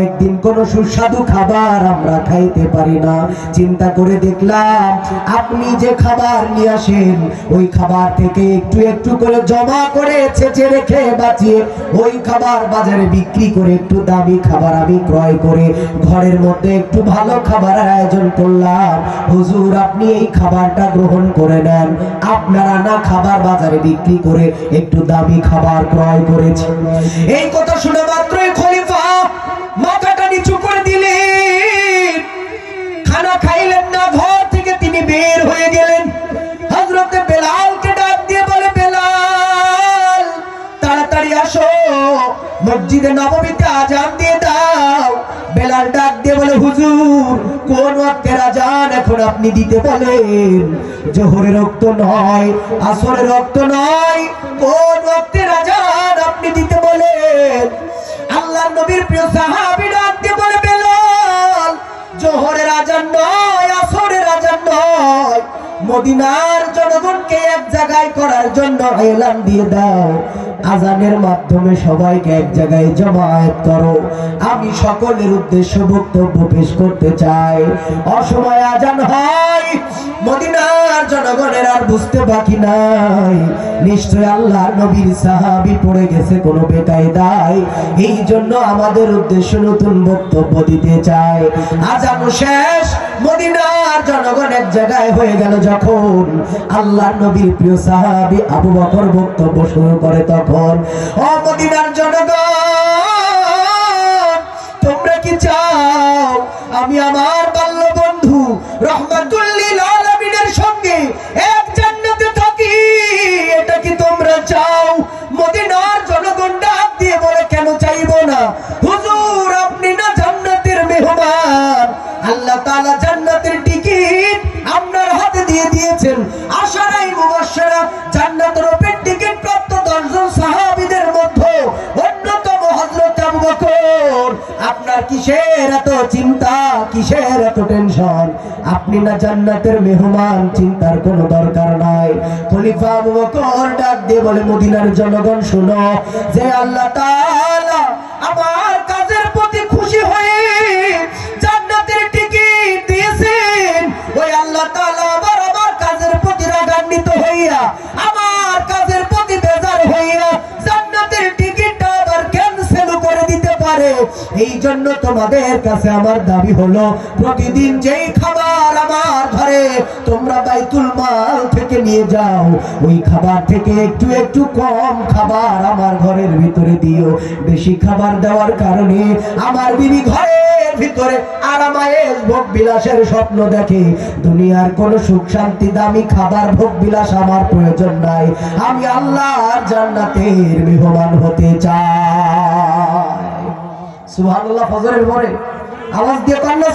একদিন কোন সুস্বাদু খাবার আমরা খাইতে পারি না। চিন্তা করে দেখলাম, আপনি যে খাবার নিয়ে আসেন, ওই খাবার থেকে একটু একটু করে জমা করে ছেঁচে রেখে বাঁচিয়ে ওই খাবার বাজারে বিক্রি করে একটু দামি খাবার আমি ক্রয় করে ঘরের মধ্যে একটু ভালো খাবারের আয়োজন করলাম। হুজুর, আপনি এই খাবারটা গ্রহণ করে নেন। আপনারা না খাবার বাজারে বিক্রি করে একটু দামি খাবার ক্রয় করেছে এই কথা শুনে মাত্রই মাথাটা নিচু করে দিলেন। খানা খাইলেন না, ঘর থেকে তিনি বের হয়ে গেলেন। হজরতে বেলালকে ডাক দিয়ে বলে, বেলাল, তাড়াতাড়ি আসো, মসজিদে নবমীতে আজান দিয়ে দাও। বেলাল ডাক দিয়ে বলে, হুজুর, কোন ওয়াক্তের আজান এখন আপনি দিতে বলেন? জোহরের রক্ত নয়, আসরের রক্ত নয়, কোন ওয়াক্তের আজান মদিনার জনগণকে এক জায়গায় করার জন্য এলান দিয়ে দাও। আজানের মাধ্যমে সবাইকে এক জায়গায় জমায়েত করো। আমি সকলের উদ্দেশ্য বক্তব্য পেশ করতে চাই। অসময় আজান হয়, মদিনার জনগণের আর বুঝতে বাকি নাই। নিশ্চয় আল্লাহ নবীর সাহাবি পড়ে গেছে কোনো বেকায়দায়। এই জন্য আমাদের উদ্দেশ্য নতুন বক্তব্য দিতে চাই। আজানো শেষ মদিনার জনগণ এক জায়গায় হয়ে গেল যখন আল্লাহ নবীর প্রিয় সাহাবি আবু বকর বক্তব্য শুরু করে তখন, ও মদিনার জনগণ, তোমরা কি চাও আমি আমার বাল্য বন্ধু রহমাতুল্লিল আলামিনের সঙ্গে এক জান্নাতে থাকি? এটা কি তোমরা চাও? মদিনার জনগণ ডাক দিয়ে বলে, কেন চাইব না? হুজুর, আপনি না জান্নাতের মেহমান। আল্লাহ জান্নাতের টিকিট আপনার হাতে দিয়ে দিয়েছেন। আশারাই জান্নাতের ওপেন টিকিট প্রাপ্ত মধ্যে অন্যতম আবু বকর। আপনার কিসের এত চিন্তা, কিসের এত টেনশন? আপনি না জান্নাতের মেহমান, চিন্তার কোনো দরকার নাই। খলিফা আবু বকর ডাক দিয়ে বলে, মদিনার জনগণ, শুনো, যে আল্লাহ তাআলা হইয়া, আমার কাজের প্রতি বেজার হইয়া জান্নাতের টিকিটটা আবার ক্যান্সেল করে দিতে পারে। এই জন্য তোমাদের কাছে আমার দাবি হলো, প্রতিদিন যেই খাবার আমার ঘরে তোমরা বাইতুল মাল থেকে নিয়ে যাও, ওই খাবার থেকে একটু একটু কম খাবার আমার ঘরের ভিতরে দিও। বেশি খাবার দেওয়ার কারণে আমার বিবি ঘরের ভিতরে ভোগ বিলাসের স্বপ্ন দুনিয়ার কোন সুখ শান্তি দামি খাবার ভোগ বিলাস আমার প্রয়োজন নাই। আমি আল্লাহর জান্নাতের মেহমান হতে চাই। সুবহানাল্লাহ, ফজরের পরে আওয়াজ দিয়ে কান্না